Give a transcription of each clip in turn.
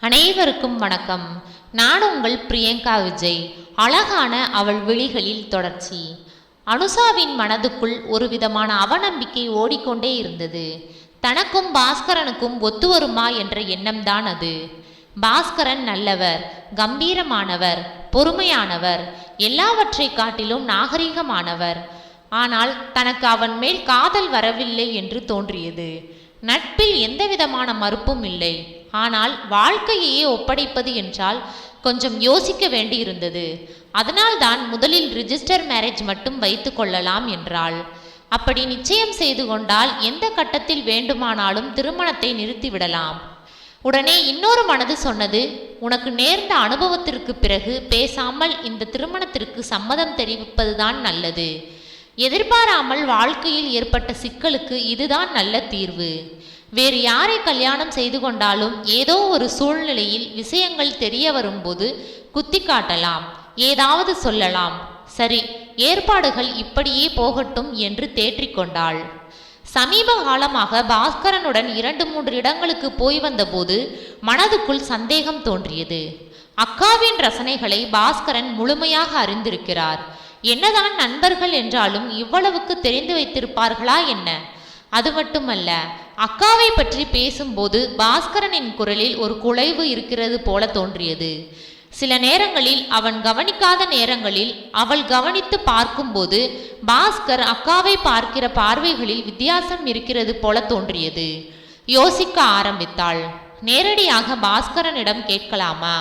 அனைவருக்கும் வணக்கம். நான் உங்கள் பிரியங்கா விஜய். அழகான அவள் விழிகளில் தொடர்ச்சி. அனுஷாவின் மனதுக்குள் ஒரு விதமான அவநம்பிக்கை ஓடிக்கொண்டே இருந்தது. தனக்கும் பாஸ்கரனுக்கும் ஒத்து வருமா என்ற எண்ணம்தான் அது. பாஸ்கரன் நல்லவர் கம்பீரமானவர் பொறுமையானவர் எல்லாவற்றை காட்டிலும் நாகரிகமானவர். ஆனால் தனக்கு அவன் மேல் காதல் வரவில்லை என்று தோன்றியது. நட்பில் எந்தவிதமான மறுப்பும் இல்லை. ஆனால் வாழ்க்கையையே ஒப்படைப்பது என்றால் கொஞ்சம் யோசிக்க வேண்டியிருந்தது. அதனால்தான் முதலில் ரிஜிஸ்டர் மேரேஜ் மட்டும் வைத்து கொள்ளலாம் என்றாள். அப்படி நிச்சயம் செய்து கொண்டால் எந்த கட்டத்தில் வேண்டுமானாலும் திருமணத்தை நிறுத்திவிடலாம். உடனே இன்னொரு மனது சொன்னது உனக்கு நேர்ந்த அனுபவத்திற்கு பிறகு பேசாமல் இந்த திருமணத்திற்கு சம்மதம் தெரிவிப்பதுதான் நல்லது. எதிர்பாராமல் வாழ்க்கையில் ஏற்பட்ட சிக்கலுக்கு இதுதான் நல்ல தீர்வு. வேறு யாரை கல்யாணம் செய்து கொண்டாலும் ஏதோ ஒரு சூழ்நிலையில் விஷயங்கள் தெரிய வரும்போது குத்தி காட்டலாம் ஏதாவது சொல்லலாம். சரி ஏற்பாடுகள் இப்படியே போகட்டும் என்று தேற்றிக்கொண்டாள். சமீப காலமாக பாஸ்கரனுடன் இரண்டு மூன்று இடங்களுக்கு போய் வந்தபோது மனதுக்குள் சந்தேகம் தோன்றியது. அக்காவின் ரசனைகளை பாஸ்கரன் முழுமையாக அறிந்திருக்கிறார். என்னதான் நண்பர்கள் என்றாலும் இவ்வளவுக்கு தெரிந்து வைத்திருப்பார்களா என்ன? அது மட்டுமல்ல அக்காவை பற்றி பேசும்போது பாஸ்கரனின் குரலில் ஒரு குலைவு இருக்கிறது போல தோன்றியது. சில நேரங்களில் அவன் கவனிக்காத நேரங்களில் அவள் கவனித்து பார்க்கும்போது பாஸ்கர் அக்காவை பார்க்கிற பார்வைகளில் வித்தியாசம் இருக்கிறது போல தோன்றியது. யோசிக்க ஆரம்பித்தாள். நேரடியாக பாஸ்கரனிடம் கேட்கலாமா?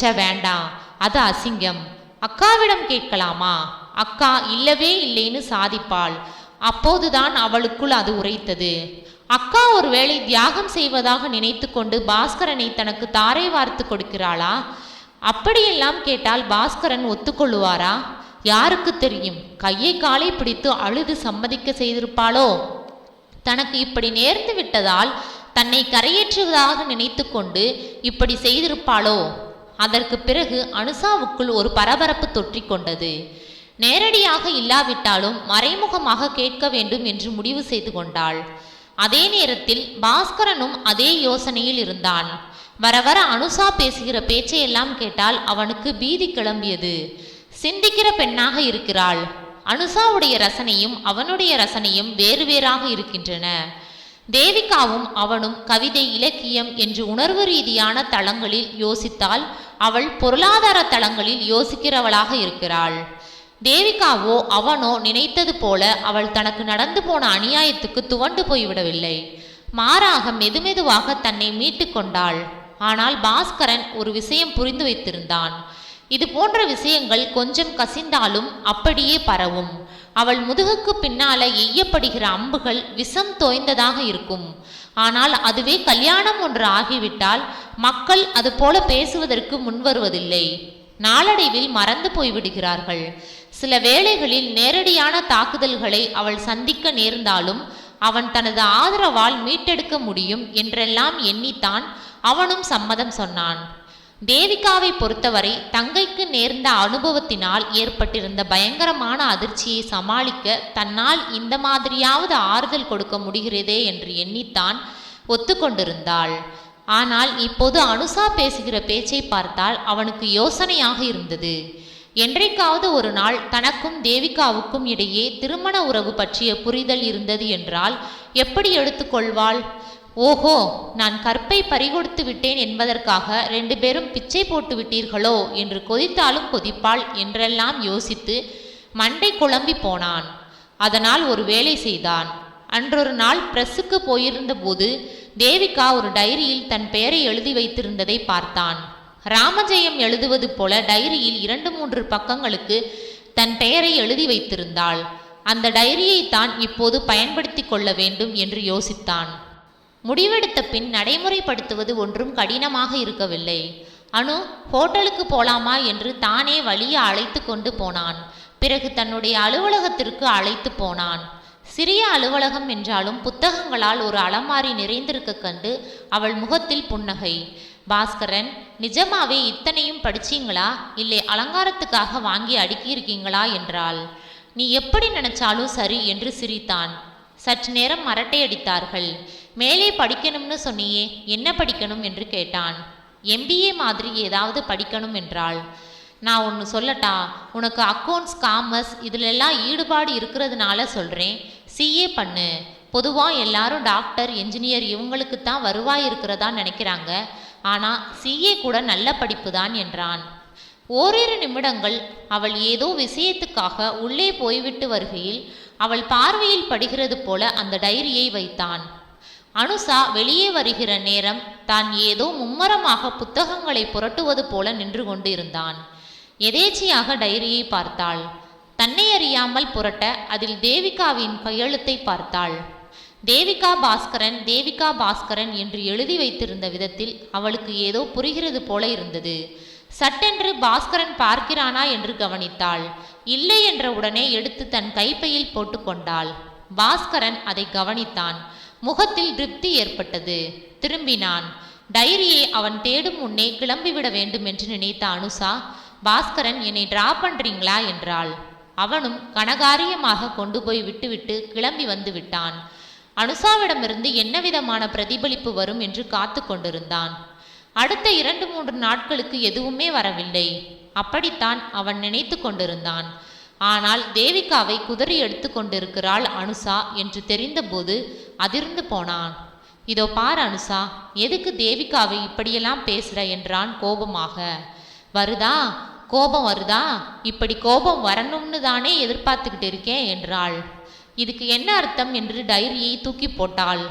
ச்ச வேண்டாம் அது அசிங்கம். அக்காவிடம் கேட்கலாமா? அக்கா இல்லவே இல்லைன்னு சாதிப்பாள். அப்போதுதான் அவளுக்குள் அது உரைத்தது. அக்கா ஒருவேளை தியாகம் செய்வதாக நினைத்து கொண்டு பாஸ்கரனை தனக்கு தாரை வார்த்து கொடுக்கிறாளா? அப்படியெல்லாம் கேட்டால் பாஸ்கரன் ஒத்துக்கொள்ளுவாரா? யாருக்கு தெரியும்? கையை காலை பிடித்து அழுது சம்மதிக்க செய்திருப்பாளோ? தனக்கு இப்படி நேர்ந்து விட்டதால் தன்னை கரையேற்றுவதாக நினைத்து கொண்டு இப்படி செய்திருப்பாளோ? அதற்கு பிறகு அனுசாவுக்குள் ஒரு பரபரப்பு தொற்றிக்கொண்டது நேரடியாக இல்லாவிட்டாலும் மறைமுகமாக கேட்க வேண்டும் என்று முடிவு செய்து கொண்டாள். அதே நேரத்தில் பாஸ்கரனும் அதே யோசனையில் இருந்தான். வர வர அனுசா பேசுகிற பேச்சையெல்லாம் கேட்டால் அவனுக்கு பீதி கிளம்பியது. சிந்திக்கிற பெண்ணாக இருக்கிறாள். அனுசாவுடைய ரசனையும் அவனுடைய ரசனையும் வேறு வேறாக இருக்கின்றன. தேவிகாவும் அவனும் கவிதை இலக்கியம் என்று உணர்வு ரீதியான தளங்களில் யோசித்தால் அவள் பொருளாதார தளங்களில் யோசிக்கிறவளாக இருக்கிறாள். தேவிகாவோ அவனோ நினைத்தது போல அவள் தனக்கு நடந்து போன அநியாயத்துக்கு துவண்டு போய்விடவில்லை. மாறாக மெதுமெதுவாக தன்னை மீட்டு கொண்டாள். ஆனால் பாஸ்கரன் ஒரு விஷயம் புரிந்து வைத்திருந்தான். இது போன்ற விஷயங்கள் கொஞ்சம் கசிந்தாலும் அப்படியே பரவும். அவள் முதுகுக்கு பின்னால எய்யப்படுகிற அம்புகள் விஷம் தோய்ந்ததாக இருக்கும். ஆனால் அதுவே கல்யாணம் ஒன்று ஆகிவிட்டால் மக்கள் அது போல பேசுவதற்கு முன்வருவதில்லை. நாளடைவில் மறந்து போய்விடுகிறார்கள். சில வேளைகளில் நேரடியான தாக்குதல்களை அவள் சந்திக்க நேர்ந்தாலும் அவன் தனது ஆதரவால் மீட்டெடுக்க முடியும் என்றெல்லாம் எண்ணித்தான் அவனும் சம்மதம் சொன்னான். தேவிகாவை பொறுத்தவரை தங்கைக்கு நேர்ந்த அனுபவத்தினால் ஏற்பட்டிருந்த பயங்கரமான அதிர்ச்சியை சமாளிக்க தன்னால் இந்த மாதிரியாவது ஆறுதல் கொடுக்க முடிகிறதே என்று எண்ணித்தான் ஒத்துக்கொண்டிருந்தாள். ஆனால் இப்போது அனுசா பேசுகிற பேச்சை பார்த்தால் அவனுக்கு யோசனையாக இருந்தது. என்றைக்காவது ஒரு நாள் தனக்கும் தேவிகாவுக்கும் இடையே திருமண உறவு பற்றிய புரிதல் இருந்தது என்றால் எப்படி எடுத்துக்கொள்வாள்? ஓஹோ நான் கற்பை பறிகொடுத்து விட்டேன் என்பதற்காக ரெண்டு பேரும் பிச்சை போட்டு விட்டீர்களோ என்று கொதித்தாலும் கொதிப்பாள் என்றெல்லாம் யோசித்து மண்டை குழம்பி போனான். அதனால் ஒரு வேலை செய்தான். அன்றொரு நாள் பிரஸ்ஸுக்கு போயிருந்தபோது தேவிகா ஒரு டைரியில் தன் பெயரை எழுதி வைத்திருந்ததை பார்த்தான். ராமஜெயம் எழுதுவது போல டைரியில் இரண்டு மூன்று பக்கங்களுக்கு தன் பெயரை எழுதி வைத்திருந்தாள். அந்த டைரியை தான் இப்போது பயன்படுத்தி கொள்ள வேண்டும் என்று யோசித்தான். முடிவெடுத்த பின் நடைமுறைப்படுத்துவது ஒன்றும் கடினமாக இருக்கவில்லை. அனு ஹோட்டலுக்கு போலாமா? என்று தானே வழிய அழைத்து கொண்டு போனான். பிறகு தன்னுடைய அலுவலகத்திற்கு அழைத்து போனான். சிறிய அலுவலகம் என்றாலும் புத்தகங்களால் ஒரு அலமாரி நிறைந்திருக்க கண்டு அவள் முகத்தில் புன்னகை. பாஸ்கரன் நிஜமாவே இத்தனையும் படிச்சீங்களா? இல்லை அலங்காரத்துக்காக வாங்கி அடுக்கியிருக்கீங்களா? என்றாள். நீ எப்படி நினைச்சாலும் சரி என்று சிரித்தான். சற்று நேரம் அரட்டை அடித்தார்கள். மேலே படிக்கணும்னு சொன்னியே என்ன படிக்கணும்? என்று கேட்டான். எம்பிஏ மாதிரி ஏதாவது படிக்கணும் என்றாள். நான் ஒன்று சொல்லட்டா? உனக்கு அக்கௌண்ட்ஸ் காமர்ஸ் இதிலெல்லாம் ஈடுபாடு இருக்கிறதுனால சொல்கிறேன் சிஏ பண்ணு. பொதுவாக எல்லாரும் டாக்டர் என்ஜினியர் இவங்களுக்கு தான் வருவாய் இருக்கிறதா நினைக்கிறாங்க ஆனால் சிஏ கூட நல்ல படிப்பு தான் என்றான். ஓரிரு நிமிடங்கள் அவள் ஏதோ விஷயத்துக்காக உள்ளே போய்விட்டு வருகையில் அவள் பார்வையில் படுகிறது போல அந்த டைரியை வைத்தான். அனுசா வெளியே வருகிற நேரம் தான் ஏதோ மும்மரமாக புத்தகங்களை புரட்டுவது போல நின்று கொண்டு இருந்தான் எதேச்சியாக டைரியை பார்த்தாள். தன்னை அறியாமல் புரட்ட அதில் தேவிகாவின் கையெழுத்தை பார்த்தாள். தேவிகா பாஸ்கரன் தேவிகா பாஸ்கரன் என்று எழுதி வைத்திருந்த விதத்தில் அவளுக்கு ஏதோ புரிகிறது போல இருந்தது. சட்டென்று பாஸ்கரன் பார்க்கிறானா என்று கவனித்தாள். இல்லை என்ற உடனே எடுத்து தன் கைப்பையில் போட்டுக்கொண்டாள் பாஸ்கரன் அதை கவனித்தான். முகத்தில் திருப்தி ஏற்பட்டது. திரும்பினான். டைரியை அவன் தேடும் முன்னே கிளம்பிவிட வேண்டும் என்று நினைத்த அனுசா பாஸ்கரன் என்னை டிரா பண்றீங்களா? என்றாள். அவனும் கனகாரியமாக கொண்டு போய் விட்டுவிட்டு கிளம்பி வந்து விட்டான். அனுசாவிடமிருந்து என்ன விதமான பிரதிபலிப்பு வரும் என்று காத்து கொண்டிருந்தான். அடுத்த இரண்டு மூன்று நாட்களுக்கு எதுவுமே வரவில்லை. அப்படித்தான் அவன் நினைத்து கொண்டிருந்தான். ஆனால் தேவிகாவை குதறி எடுத்து கொண்டிருக்கிறாள் அனுசா என்று தெரிந்தபோது அதிர்ந்து போனான். இதோ பார் அனுசா எதுக்கு தேவிகாவை இப்படியெல்லாம் பேசுற என்றான் கோபமாக. வருதா? கோபம் வருதா? இப்படி கோபம் வரணும்னு தானே எதிர்பார்த்துக்கிட்டு இருக்கேன் என்றாள். இதுக்கு என்ன அர்த்தம் என்று டைரியை தூக்கி போட்டாள்.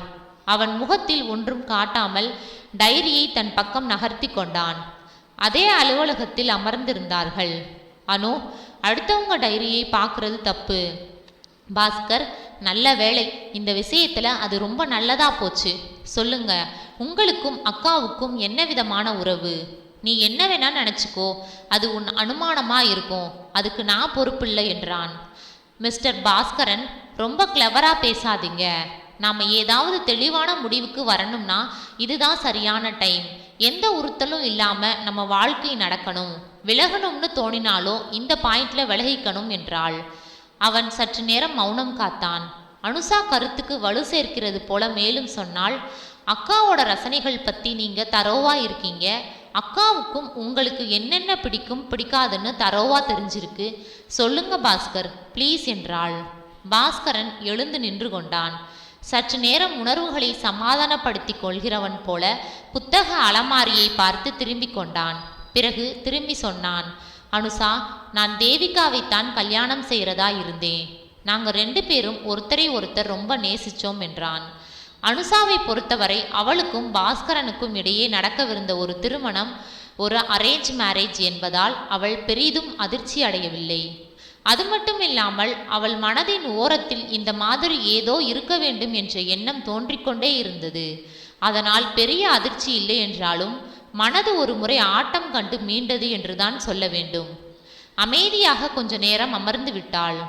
அவன் முகத்தில் ஒன்றும் காட்டாமல் டைரியை தன் பக்கம் நகர்த்தி கொண்டான். அதே அலுவலகத்தில் அமர்ந்திருந்தார்கள். அனு அடுத்தவங்க டைரியை பார்க்கறது தப்பு. பாஸ்கர் நல்ல வேலை இந்த விஷயத்துல அது ரொம்ப நல்லதா போச்சு. சொல்லுங்க உங்களுக்கும் அக்காவுக்கும் என்ன விதமான உறவு? நீ என்ன வேணா நினச்சிக்கோ அது உன் அனுமானமா இருக்கும். அதுக்கு நான் பொறுப்பில்லை என்றான். மிஸ்டர் பாஸ்கரன் ரொம்ப கிளவராக பேசாதீங்க. நாம் ஏதாவது தெளிவான முடிவுக்கு வரணும்னா இதுதான் சரியான டைம் எந்த உறுத்தலும் இல்லாமல் நம்ம வாழ்க்கை நடக்கணும். விலகணும்னு தோணினாலோ இந்த பாயிண்ட்ல விலகிக்கணும் என்றாள். அவன் சற்று நேரம் மௌனம் காத்தான். அனுசா கருத்துக்கு வலு சேர்க்கிறது போல மேலும் சொன்னால் அக்காவோட ரசனைகள் பற்றி நீங்கள் தரோவா இருக்கீங்க. அக்காவுக்கும் உங்களுக்கு என்னென்ன பிடிக்கும் பிடிக்காதுன்னு தரோவா தெரிஞ்சிருக்கு. சொல்லுங்க பாஸ்கர் ப்ளீஸ் என்றாள். பாஸ்கரன் எழுந்து நின்று கொண்டான். சற்று நேரம் உணர்வுகளை சமாதானப்படுத்திக் கொள்கிறவன் போல புத்தக அலமாரியை பார்த்து திரும்பிக் கொண்டான். பிறகு திரும்பி சொன்னான் அனுசா நான் தேவிகாவைத்தான் கல்யாணம் செய்கிறதா இருந்தேன். நாங்கள் ரெண்டு பேரும் ஒருத்தரை ஒருத்தர் ரொம்ப நேசிச்சோம் என்றான். அனுசாவை பொறுத்தவரை அவளுக்கும் பாஸ்கரனுக்கும் இடையே நடக்கவிருந்த ஒரு திருமணம் ஒரு அரேஞ்ச் மேரேஜ் என்பதால் அவள் பெரிதும் அதிர்ச்சி அடையவில்லை அது மட்டும் இல்லாமல் அவள் மனதின் ஓரத்தில் இந்த மாதிரி ஏதோ இருக்க வேண்டும் என்ற எண்ணம் தோன்றிக்கொண்டே இருந்தது. அதனால் பெரிய அதிர்ச்சி இல்லை என்றாலும் மனது ஒரு முறை ஆட்டம் கண்டு மீண்டது என்றுதான் சொல்ல வேண்டும். அமைதியாக கொஞ்ச நேரம் அமர்ந்து விட்டாள்.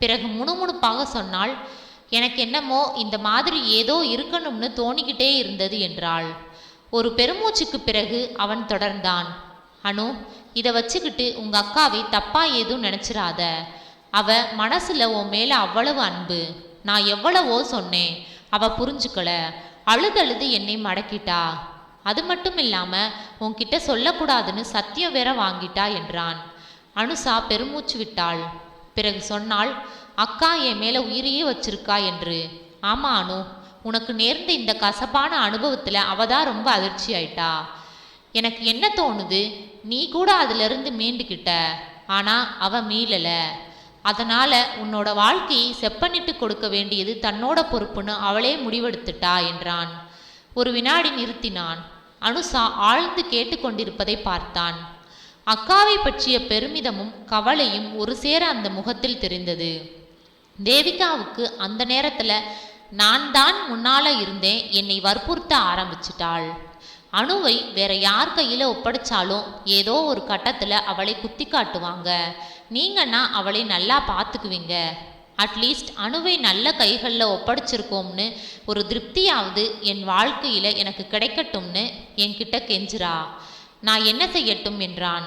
பிறகு முணுமுணுப்பாக சொன்னால் எனக்கு என்னமோ இந்த மாதிரி ஏதோ இருக்கணும்னு தோணிக்கிட்டே இருந்தது என்றாள். ஒரு பெருமூச்சுக்கு பிறகு அவன் தொடர்ந்தான். அனு இதை வச்சுக்கிட்டு உங்கள் அக்காவை தப்பாக ஏதும் நினச்சிடாத அவ மனசில் உன் மேலே அவ்வளவு அன்பு. நான் எவ்வளவோ சொன்னேன். அவ புரிஞ்சுக்கல. அழுதழுது என்னை மடக்கிட்டா. அது மட்டும் இல்லாமல் உன்கிட்ட சொல்லக்கூடாதுன்னு சத்தியம் வேற வாங்கிட்டா என்றான். அனுசா பெருமூச்சு விட்டாள். பிறகு சொன்னாள் அக்கா என் மேலே உயிரையே வச்சிருக்கா என்று. ஆமா அனு. உனக்கு நேர்ந்த இந்த கசப்பான அனுபவத்தில் அவ தான் ரொம்ப அதிர்ச்சி ஆயிட்டா எனக்கு என்ன தோணுது? நீ கூட அதிலிருந்து மீண்டுக்கிட்ட ஆனால் அவ மீளலை. அதனால் உன்னோட வாழ்க்கையை செப்பனிட்டு கொடுக்க வேண்டியது தன்னோட பொறுப்புன்னு அவளே முடிவெடுத்துட்டா என்றான். ஒரு வினாடி நிறுத்தினான். அனுசா ஆழ்ந்து கேட்டுக்கொண்டிருப்பதை பார்த்தான். அக்காவை பற்றிய பெருமிதமும் கவலையும் ஒரு சேர அந்த முகத்தில் தெரிந்தது. தேவிகாவுக்கு அந்த நேரத்தில் நான் தான் முன்னால இருந்தேன். என்னை வற்புறுத்த ஆரம்பிச்சிட்டாள். அணுவை வேற யார் கையில் ஒப்படைச்சாலும் ஏதோ ஒரு கட்டத்தில் அவளை குத்தி காட்டுவாங்க. நீங்கன்னா அவளை நல்லா பார்த்துக்குவீங்க. அட்லீஸ்ட் அணுவை நல்ல கைகளில் ஒப்படைச்சிருக்கோம்னு ஒரு திருப்தியாவது என் வாழ்க்கையில் எனக்கு கிடைக்கட்டும்னு என்கிட்ட கெஞ்சுறா. நான் என்ன செய்யட்டும் என்றான்.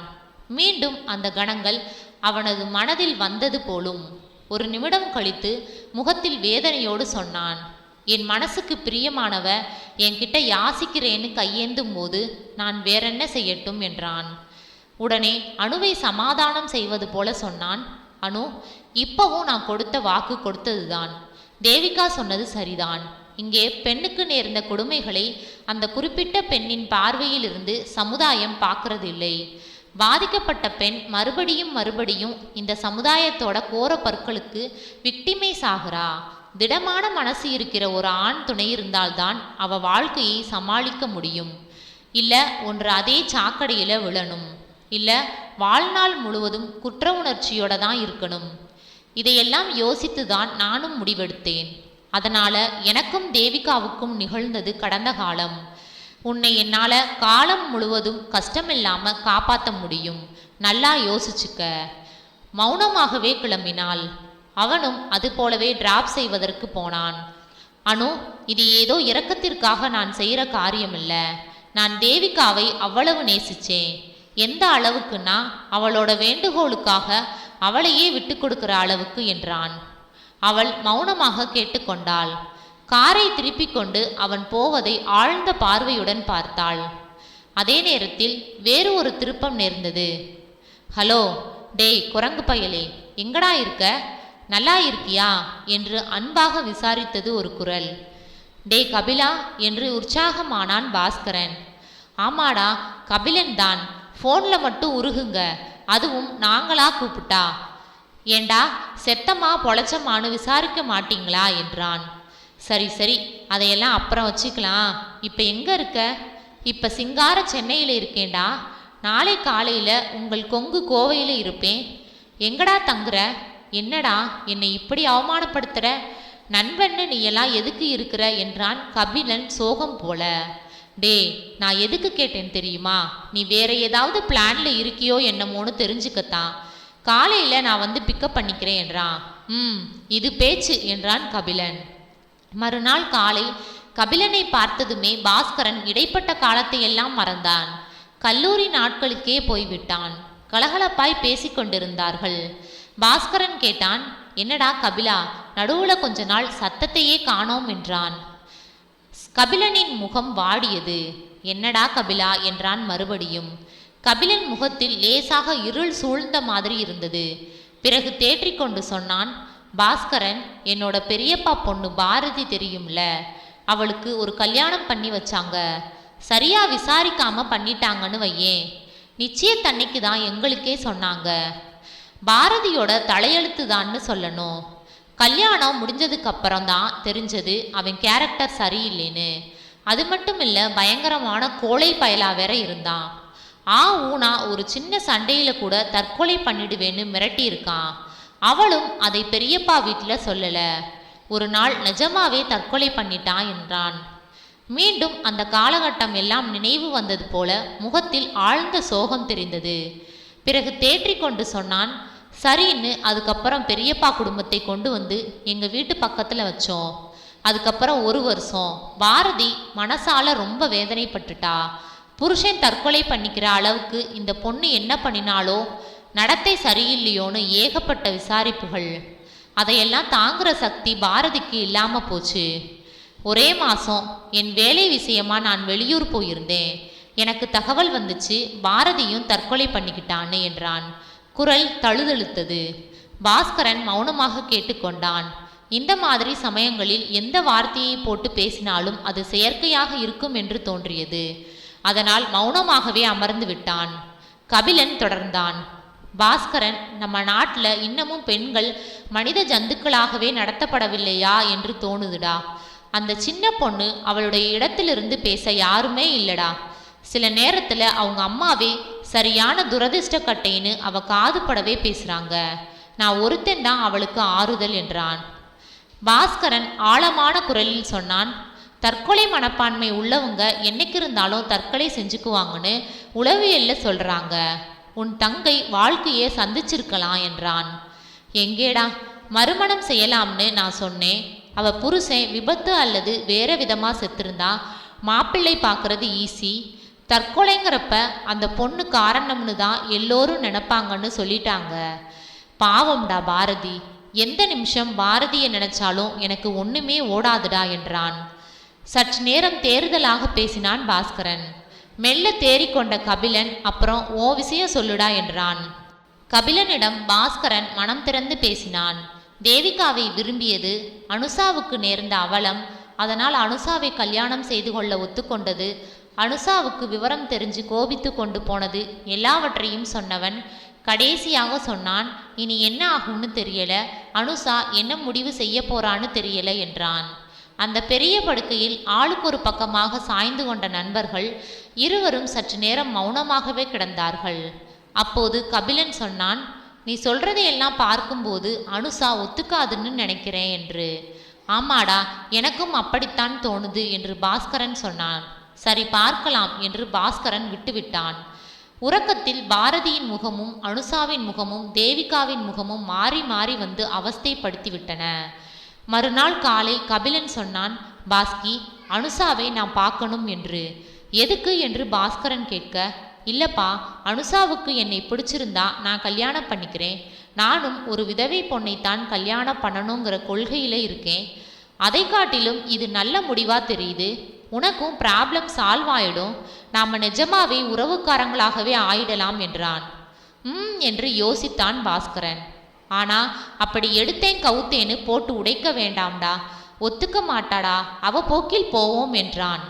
மீண்டும் அந்த கணங்கள் அவனது மனதில் வந்தது போலும். ஒரு நிமிடம் கழித்து முகத்தில் வேதனையோடு சொன்னான். என் மனசுக்கு பிரியமானவ என்கிட்ட யாசிக்கிறேன்னு கையேந்தும் போது நான் வேறென்ன செய்யட்டும் என்றான். உடனே அணுவை சமாதானம் செய்வது போல சொன்னான் அனு இப்பவும் நான் கொடுத்த வாக்கு கொடுத்ததுதான். தேவிகா சொன்னது சரிதான். இங்கே பெண்ணுக்கு நேர்ந்த கொடுமைகளை அந்த குறிப்பிட்ட பெண்ணின் பார்வையில் இருந்து சமுதாயம் பார்க்கறதில்லை. பாதிக்கப்பட்ட பெண் மறுபடியும் மறுபடியும் இந்த சமுதாயத்தோட கோர பற்களுக்கு விக்டிமைஸ் ஆகிறா. திடமான மனசு இருக்கிற ஒரு ஆண் துணை இருந்தால்தான் அவ வாழ்க்கையை சமாளிக்க முடியும். இல்ல ஒன்று அதே சாக்கடையில் விழணும். இல்ல வாழ்நாள் முழுவதும் குற்ற உணர்ச்சியோட தான் இருக்கணும். இதையெல்லாம் யோசித்து தான் நானும் முடிவெடுத்தேன். அதனால எனக்கும் தேவிகாவுக்கும் நிகழ்ந்தது கடந்த காலம். உன்னை என்னால காலம் முழுவதும் கஷ்டமில்லாம காப்பாற்ற முடியும். நல்லா யோசிச்சுக்க. மௌனமாகவே கிளம்பினாள். அவனும் அது போலவே டிராப் செய்வதற்கு போனான். அனு இது ஏதோ இரக்கத்திற்காக நான் செய்கிற காரியமில்ல. நான் தேவிகாவை அவ்வளவு நேசிச்சேன். எந்த அளவுக்குன்னா அவளோட வேண்டுகோளுக்காக அவளையே விட்டு கொடுக்கிற அளவுக்கு என்றான். அவள் மௌனமாக கேட்டுக்கொண்டாள். காரை திருப்பிக் கொண்டு அவன் போவதை ஆழ்ந்த பார்வையுடன் பார்த்தாள். அதே நேரத்தில் வேறு ஒரு திருப்பம் நேர்ந்தது. ஹலோ டேய் குரங்கு பயலே எங்கடா இருக்க? நல்லா இருக்கியா? என்று அன்பாக விசாரித்தது ஒரு குரல். டே கபிலா என்று உற்சாகமானான் பாஸ்கரன். ஆமாடா கபிலன் தான். ஃபோனில் மட்டும் உருகுங்க. அதுவும் நாங்களா கூப்பிட்டா? ஏண்டா செத்தமா பொழைச்சமான்னு விசாரிக்க மாட்டீங்களா? என்றான். சரி சரி அதையெல்லாம் அப்புறம் வச்சுக்கலாம். இப்போ எங்கே இருக்க? இப்போ சிங்கார சென்னையில் இருக்கேன்டா. நாளை காலையில் உங்கள் கொங்கு கோவையில் இருப்பேன். எங்கடா தங்குற? என்னடா என்னை இப்படி அவமானப்படுத்துற? நண்பன்னு நீ எல்லாம் எதுக்கு இருக்கிற? என்றான் கபிலன் சோகம் போல. டே நான் எதுக்கு கேட்டேன் தெரியுமா? நீ வேற ஏதாவது பிளான்ல இருக்கியோ என்னமோன்னு தெரிஞ்சுக்கத்தான். காலையில நான் வந்து பிக்கப் பண்ணிக்கிறேன் என்றான். ம் இது பேச்சு என்றான் கபிலன். மறுநாள் காலை கபிலனை பார்த்ததுமே பாஸ்கரன் இடைப்பட்ட காலத்தை எல்லாம் மறந்தான். கல்லூரி நாட்களுக்கே போய்விட்டான். கலகலப்பாய் பேசிக் கொண்டிருந்தார்கள் பாஸ்கரன் கேட்டான் என்னடா கபிலா நடுவுல கொஞ்ச நாள் சத்தத்தையே காணோம் என்றான். கபிலனின் முகம் வாடியது. என்னடா கபிலா என்றான் மறுபடியும். கபிலன் முகத்தில் லேசாக இருள் சூழ்ந்த மாதிரி இருந்தது. பிறகு தேற்றிக்கொண்டு சொன்னான் பாஸ்கரன் என்னோட பெரியப்பா பொண்ணு பாரதி தெரியும்ல? அவளுக்கு ஒரு கல்யாணம் பண்ணி வச்சாங்க. சரியா விசாரிக்காம பண்ணிட்டாங்கன்னு வையேன். நிச்சயத்தன்னைக்கு தான் எங்களுக்கே சொன்னாங்க. பாரதியோட தலையெழுத்து தான்னு சொல்லணும். கல்யாணம் முடிஞ்சதுக்கு அப்புறம் தான் தெரிஞ்சது அவன் கேரக்டர் சரியில்லைன்னு. அது மட்டும் இல்லை பயங்கரமான கோழை பயலா வேற இருந்தான். ஆ ஊனா ஒரு சின்ன சண்டையில கூட தற்கொலை பண்ணிடுவேன்னு மிரட்டியிருக்கான். அவளும் அதை பெரியப்பா வீட்டில் சொல்லல. ஒரு நாள் நிஜமாவே தற்கொலை பண்ணிட்டான் என்றான். மீண்டும் அந்த காலகட்டம் எல்லாம் நினைவு வந்தது போல முகத்தில் ஆழ்ந்த சோகம் தெரிந்தது. பிறகு தேற்றிக்கொண்டு சொன்னான் சரின்னு அதுக்கப்புறம் பெரியப்பா குடும்பத்தை கொண்டு வந்து எங்கள் வீட்டு பக்கத்தில் வச்சோம். அதுக்கப்புறம் ஒரு வருஷம் பாரதி மனசால ரொம்ப வேதனைப்பட்டுட்டா. புருஷன் தற்கொலை பண்ணிக்கிற அளவுக்கு இந்த பொண்ணு என்ன பண்ணினாலோ நடத்தை சரியில்லையோன்னு ஏகப்பட்ட விசாரிப்புகள். அதையெல்லாம் தாங்குற சக்தி பாரதிக்கு இல்லாமல் போச்சு. ஒரே மாதம் என் வேலை விஷயமா நான் வெளியூர் போயிருந்தேன். எனக்கு தகவல் வந்துச்சு பாரதியும் தற்கொலை பண்ணிக்கிட்டான்னு என்றான். குரல் தழுதழுத்தது. பாஸ்கரன் மௌனமாக கேட்டுக்கொண்டான். இந்த மாதிரி சமயங்களில் எந்த வார்த்தையை போட்டு பேசினாலும் அது செயற்கையாக இருக்கும் என்று தோன்றியது. அதனால் மௌனமாகவே அமர்ந்து விட்டான். கபிலன் தொடர்ந்தான். பாஸ்கரன் நம்ம நாட்டில் இன்னமும் பெண்கள் மனித ஜந்துக்களாகவே நடத்தப்படவில்லையா என்று தோணுதுடா. அந்த சின்ன பொண்ணு அவளுடைய இடத்திலிருந்து பேச யாருமே இல்லடா. சில நேரத்தில் அவங்க அம்மாவே சரியான துரதிர்ஷ்டக்கட்டைன்னு அவ காதுபடவே பேசுகிறாங்க நான் ஒருத்தன் தான் அவளுக்கு ஆறுதல் என்றான். பாஸ்கரன் ஆழமான குரலில் சொன்னான் தற்கொலை மனப்பான்மை உள்ளவங்க என்னைக்கு இருந்தாலும் தற்கொலை செஞ்சுக்குவாங்கன்னு உளவியல்ல சொல்கிறாங்க உன் தங்கை வாழ்க்கையை சந்திச்சிருக்கலாம் என்றான். எங்கேடா மறுமணம் செய்யலாம்னு நான் சொன்னேன். அவ புருஷன் விபத்து அல்லது வேற விதமாக செத்திருந்தா மாப்பிள்ளை பார்க்கறது ஈஸி தற்கொலைங்கிறப்ப அந்த பொண்ணு காரணம்னு தான் எல்லோரும் நினப்பாங்கன்னு சொல்லிட்டாங்க. பாவம்டா பாரதி. எந்த நிமிஷம் பாரதியை நினைச்சாலும் எனக்கு ஒண்ணுமே ஓடாதுடா என்றான். சற்று நேரம் தேறுதலாக பேசினான் பாஸ்கரன். மெல்ல தேறிக்கொண்ட கபிலன் அப்புறம் ஓ விஷயம் சொல்லுடா என்றான். கபிலனிடம் பாஸ்கரன் மனம் திறந்து பேசினான். தேவிகாவை விரும்பியது அனுசாவுக்கு நேர்ந்த அவலம் அதனால் அனுசாவை கல்யாணம் செய்து கொள்ள ஒத்துக்கொண்டது அனுசாவுக்கு விவரம் தெரிஞ்சு கோபித்து கொண்டு போனது. எல்லாவற்றையும் சொன்னவன் கடைசியாக சொன்னான் இனி என்ன ஆகும்னு தெரியல. அனுசா என்ன முடிவு செய்ய போறான்னு தெரியல என்றான். அந்த பெரிய படுக்கையில் ஆளுக்கு ஒரு பக்கமாக சாய்ந்து கொண்ட நண்பர்கள் இருவரும் சற்று நேரம் மௌனமாகவே கிடந்தார்கள். அப்போது கபிலன் சொன்னான் நீ சொல்றதையெல்லாம் பார்க்கும்போது அனுசா ஒத்துக்காதுன்னு நினைக்கிறேன் என்று. ஆமாடா எனக்கும் அப்படித்தான் தோணுது என்று பாஸ்கரன் சொன்னான். சரி பார்க்கலாம் என்று பாஸ்கரன் விட்டுவிட்டான். உறக்கத்தில் பாரதியின் முகமும் அனுசாவின் முகமும் தேவிகாவின் முகமும் மாறி மாறி வந்து அவஸ்தைப்படுத்திவிட்டன. மறுநாள் காலை கபிலன் சொன்னான் பாஸ்கி அனுசாவை நான் பார்க்கணும் என்று. எதுக்கு? என்று பாஸ்கரன் கேட்க இல்லப்பா அனுசாவுக்கு என்னை பிடிச்சிருந்தா நான் கல்யாணம் பண்ணிக்கிறேன். நானும் ஒரு விதவை பொண்ணைத்தான் கல்யாணம் பண்ணணுங்கிற கொள்கையில் இருக்கேன். அதை காட்டிலும் இது நல்ல முடிவா தெரியுது? உனக்கும் ப்ராப்ளம் சால்வ் ஆயிடும். நாம நிஜமாவே உறவுக்காரங்களாகவே ஆயிடலாம் என்றான். ம் என்று யோசித்தான் பாஸ்கரன். ஆனா அப்படி எடுத்தேன் கவுத்தேன்னு போட்டு உடைக்க வேண்டாம்டா. ஒத்துக்க மாட்டாடா. அவ போக்கில் போவோம் என்றான்.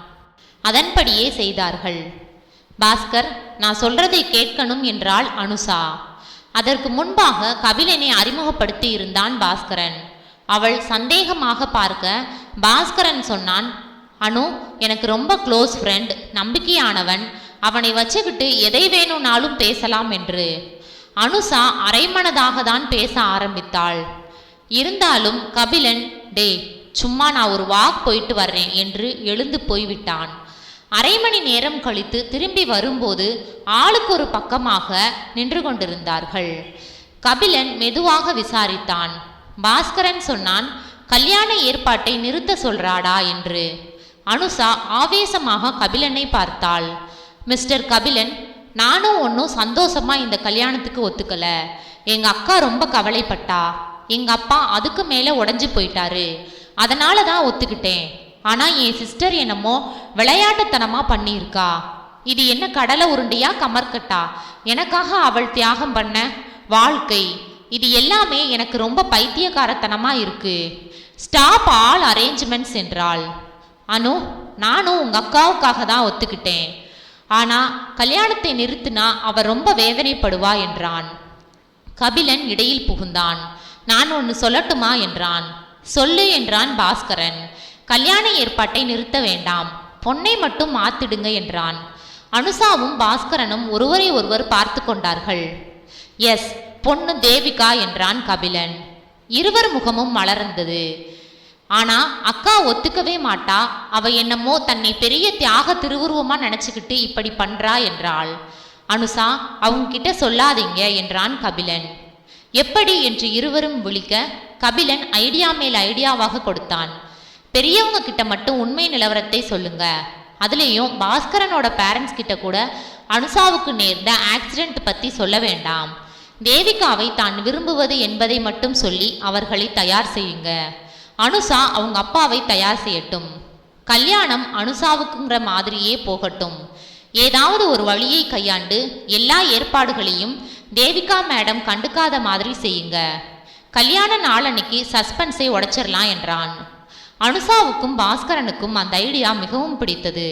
அதன்படியே செய்தார்கள். பாஸ்கர் நான் சொல்றதை கேட்கணும் என்றாள் அனுசா அதற்கு முன்பாக கபிலனை அறிமுகப்படுத்தி இருந்தான் பாஸ்கரன். அவள் சந்தேகமாக பார்க்க பாஸ்கரன் சொன்னான் அனு எனக்கு ரொம்ப க்ளோஸ் ஃப்ரெண்ட் நம்பிக்கையானவன். அவனை வச்சுக்கிட்டு எதை வேணும்னாலும் பேசலாம் என்று. அனுசா அரைமனதாக தான் பேச ஆரம்பித்தாள். இருந்தாலும் கபிலன் டே சும்மா நான் ஒரு வாக் போயிட்டு வர்றேன் என்று எழுந்து போய்விட்டான். அரை மணி நேரம் கழித்து திரும்பி வரும்போது ஆளுக்கு ஒரு பக்கமாக நின்று கொண்டிருந்தார்கள். கபிலன் மெதுவாக விசாரித்தான். பாஸ்கரன் சொன்னான் கல்யாண ஏற்பாட்டை நிறுத்த சொல்றாடா என்று. அனுசா ஆவேசமாக கபிலனை பார்த்தாள். மிஸ்டர் கபிலன் நானும் ஒன்றும் சந்தோஷமாக இந்த கல்யாணத்துக்கு ஒத்துக்கல. எங்கள் அக்கா ரொம்ப கவலைப்பட்டா. எங்கள் அப்பா அதுக்கு மேலே உடஞ்சி போயிட்டாரு. அதனால தான் ஒத்துக்கிட்டேன். ஆனால் என் சிஸ்டர் என்னமோ விளையாட்டுத்தனமாக பண்ணியிருக்கா. இது என்ன கடலை உருண்டையா கமர்கட்டா எனக்காக அவள் தியாகம் பண்ண வாழ்க்கை. இது எல்லாமே எனக்கு ரொம்ப பைத்தியக்காரத்தனமாக இருக்கு. ஸ்டாப் ஆல் அரேஞ்ச்மெண்ட்ஸ் என்றாள். அனு நானும் உங்கள் அக்காவுக்காக தான் ஒத்துக்கிட்டேன். ஆனால் கல்யாணத்தை நிறுத்தினா அவர் ரொம்ப வேதனைப்படுவா என்றான். கபிலன் இடையில் புகுந்தான். நான் ஒன்று சொல்லட்டுமா என்றான். சொல்லு என்றான் பாஸ்கரன். கல்யாண ஏற்பாட்டை நிறுத்த வேண்டாம். பொண்ணை மட்டும் மாத்திடுங்க என்றான். அனுசாவும் பாஸ்கரனும் ஒருவரை ஒருவர் பார்த்து கொண்டார்கள். எஸ் பொண்ணு தேவிகா என்றான் கபிலன். இருவர் முகமும் மலர்ந்தது. ஆனா அக்கா ஒத்துக்கவே மாட்டா. அவ என்னமோ தன்னை பெரிய தியாக திருவுருவமா நினைச்சுக்கிட்டு இப்படி பண்றா என்றாள். அனுசா அவங்க கிட்ட சொல்லாதீங்க என்றான் கபிலன். எப்படி என்று இருவரும் விழிக்க கபிலன் ஐடியா மேல் ஐடியாவாக கொடுத்தான். பெரியவங்க கிட்ட மட்டும் உண்மை நிலவரத்தை சொல்லுங்க. அதுலேயும் பாஸ்கரனோட பேரண்ட்ஸ் கிட்ட கூட அனுசாவுக்கு நேர்ந்த ஆக்சிடென்ட் பத்தி சொல்ல வேண்டாம். தேவிகாவை தான் விரும்புவது என்பதை மட்டும் சொல்லி அவர்களை தயார் செய்யுங்க. அனுசா அவங்க அப்பாவை தயார் செய்யட்டும். கல்யாணம் அனுசாவுக்குங்கிற மாதிரியே போகட்டும். ஏதாவது ஒரு வழியை கையாண்டு எல்லா ஏற்பாடுகளையும் தேவிகா மேடம் கண்டுக்காத மாதிரி செய்யுங்க. கல்யாண நாளன்னைக்கு சஸ்பென்ஸை உடைச்சிடலாம் என்றான். அனுசாவுக்கும் பாஸ்கரனுக்கும் அந்த ஐடியா மிகவும் பிடித்தது.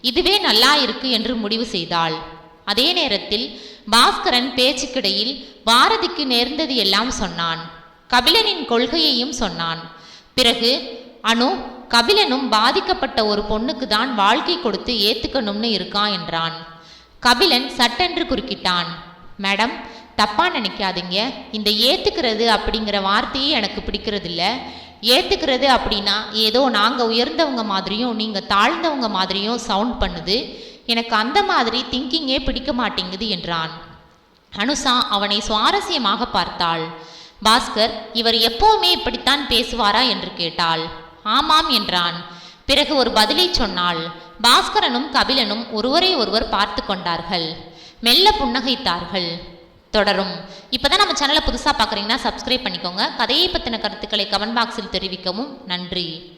இதுவே நல்லா இருக்கு என்று முடிவு செய்தாள். அதே நேரத்தில் பாஸ்கரன் பேச்சுக்கிடையில் பாரதிக்கு நேர்ந்தது எல்லாம் சொன்னான். கபிலனின் கொள்கையையும் சொன்னான். பிறகு அனு கபிலனும் பாதிக்கப்பட்ட ஒரு பொண்ணுக்கு தான் வாழ்க்கை கொடுத்து ஏத்துக்கணும்னு இருக்கான் என்றான். கபிலன் சட்டென்று குறுக்கிட்டான். மேடம் தப்பா நினைக்காதீங்க. இந்த ஏத்துக்கிறது அப்படிங்கிற வார்த்தையே எனக்கு பிடிக்கிறது இல்ல ஏத்துக்கிறது அப்படின்னா ஏதோ நாங்க உயர்ந்தவங்க மாதிரியும் நீங்க தாழ்ந்தவங்க மாதிரியும் சவுண்ட் பண்ணுது. எனக்கு அந்த மாதிரி திங்கிங்கே பிடிக்க மாட்டேங்குது என்றான். அனுசா அவனை சுவாரஸ்யமாக பார்த்தாள். பாஸ்கர் இவர் எப்போவுமே இப்படித்தான் பேசுவாரா? என்று கேட்டாள். ஆமாம் என்றான். பிறகு ஒரு பதிலை சொன்னாள். பாஸ்கரனும் கபிலனும் ஒருவரை ஒருவர் பார்த்து கொண்டார்கள். மெல்ல புன்னகைத்தார்கள். தொடரும். இப்போதான் நம்ம சேனலை புதுசாக பார்க்குறீங்கன்னா சப்ஸ்கிரைப் பண்ணிக்கோங்க. கதையை பற்றின கருத்துக்களை கமெண்ட் பாக்ஸில் தெரிவிக்கவும் நன்றி.